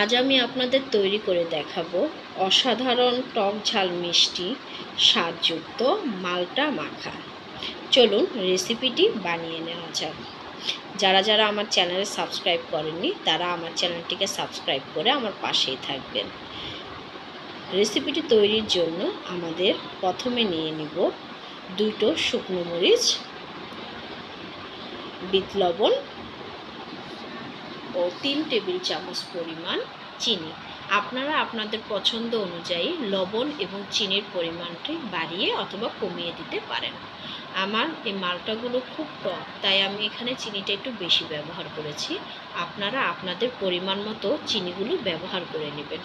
আজ আমি আপনাদের তৈরি করে দেখাবো অসাধারণ টক ঝাল মিষ্টি, স্বাদযুক্ত মালটা মাখা। চলুন রেসিপিটি বানিয়ে নেওয়া যাক। যারা যারা আমার চ্যানেলে সাবস্ক্রাইব করেননি, তারা আমার চ্যানেলটিকে সাবস্ক্রাইব করে আমার পাশেই থাকবেন। রেসিপিটি তৈরির জন্য আমাদের প্রথমে নিয়ে নিব দুটো শুকনো মরিচ, বিট লবণ ও তিন টেবিল চামচ পরিমাণ চিনি। আপনারা আপনাদের পছন্দ অনুযায়ী লবণ এবং চিনির পরিমাণটি বাড়িয়ে অথবা কমিয়ে দিতে পারেন। আমার এই মালটাগুলো খুব টক তাই আমি এখানে চিনিটা একটু বেশি ব্যবহার করেছি। আপনারা আপনাদের পরিমাণ মতো চিনিগুলো ব্যবহার করে নেবেন।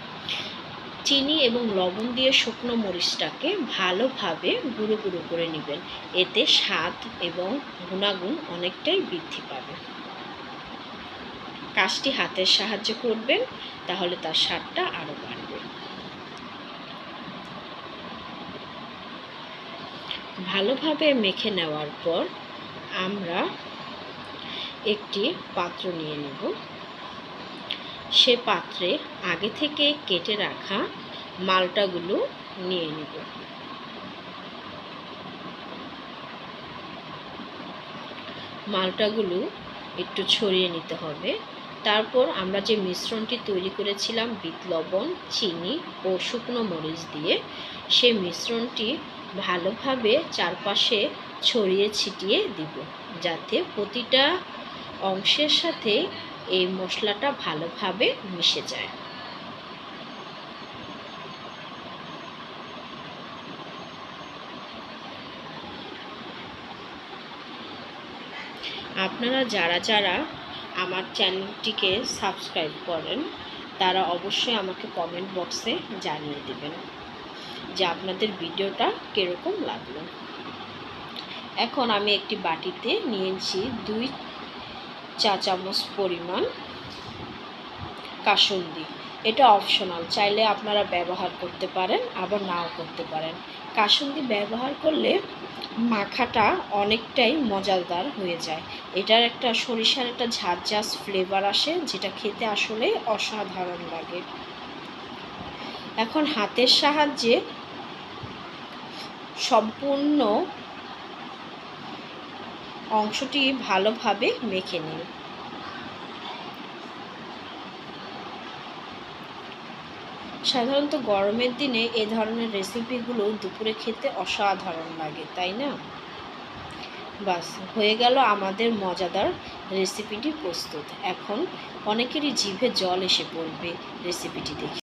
চিনি এবং লবণ দিয়ে শুকনো মরিচটাকে ভালোভাবে গুঁড়ো গুঁড়ো করে নেবেন। এতে স্বাদ এবং গুণাগুণ অনেকটাই বৃদ্ধি পাবে। কাজটি হাতের সাহায্যে করবেন, তাহলে তার স্বাদটা আরও বাড়বে। ভালোভাবে মেখে নেওয়ার পর আমরা একটি পাত্র নিয়ে নেব। সে পাত্রে আগে থেকে কেটে রাখা মালটাগুলো নিয়ে নেব। মালটাগুলো একটু ছড়িয়ে নিতে হবে। তারপর আমরা যে মিশ্রণটি তৈরি করেছিলাম, বিট লবণ, চিনি ও শুকনো মরিচ দিয়ে, সেই মিশ্রণটি ভালোভাবে চারপাশে ছড়িয়ে ছিটিয়ে দিব, যাতে প্রতিটা অংশের সাথে এই মশলাটা ভালোভাবে মিশে যায়। আপনারা যারা যারা আমার চ্যানেলটিকে সাবস্ক্রাইব করেন, তারা অবশ্যই আমাকে কমেন্ট বক্সে জানিয়ে দেবেন যে আপনাদের ভিডিওটা কীরকম লাগল। এখন আমি একটি বাটিতে নিয়েছি দুই চা চামচ পরিমাণ কাসুন্দি। এটা অপশনাল চাইলে আপনারা ব্যবহার করতে পারেন, আবার নাও করতে পারেন। কাসুন্দি ব্যবহার করলে মাখাটা অনেকটাই মজাদার হয়ে যায়। এটার একটা সরিষার একটা ঝাঁঝ ফ্লেভার আসে, যেটা খেতে আসলে অসাধারণ লাগে। এখন হাতের সাহায্যে সম্পূর্ণ অংশটি ভালোভাবে মেখে নিন। সাধারণত গরমের দিনে এ ধরনের রেসিপিগুলো দুপুরে খেতে অসাধারণ লাগে, তাই না? বাস, হয়ে গেল আমাদের মজাদার রেসিপিটি প্রস্তুত। এখন অনেকেরই জিভে জল এসে পড়বে রেসিপিটি দেখে।